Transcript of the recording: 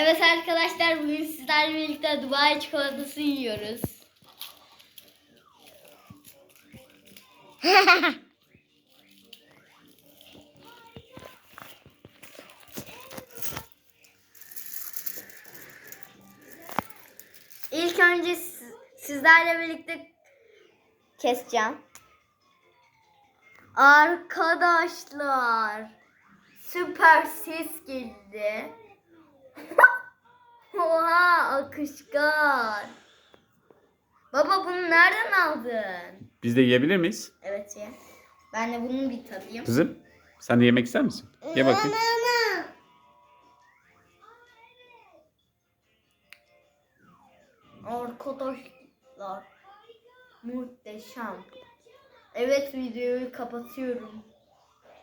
Evet arkadaşlar bugün sizlerle birlikte Dubai çikolatası yiyoruz. İlk önce siz- sizlerle birlikte keseceğim. Arkadaşlar süper ses geldi. Akışkan. Baba bunu nereden aldın? Biz de yiyebilir miyiz? Evet ya. Ben de bunun bir tadayım. Kızım sen de yemek ister misin? Ye bakayım. Arkadaşlar muhteşem. Evet videoyu kapatıyorum.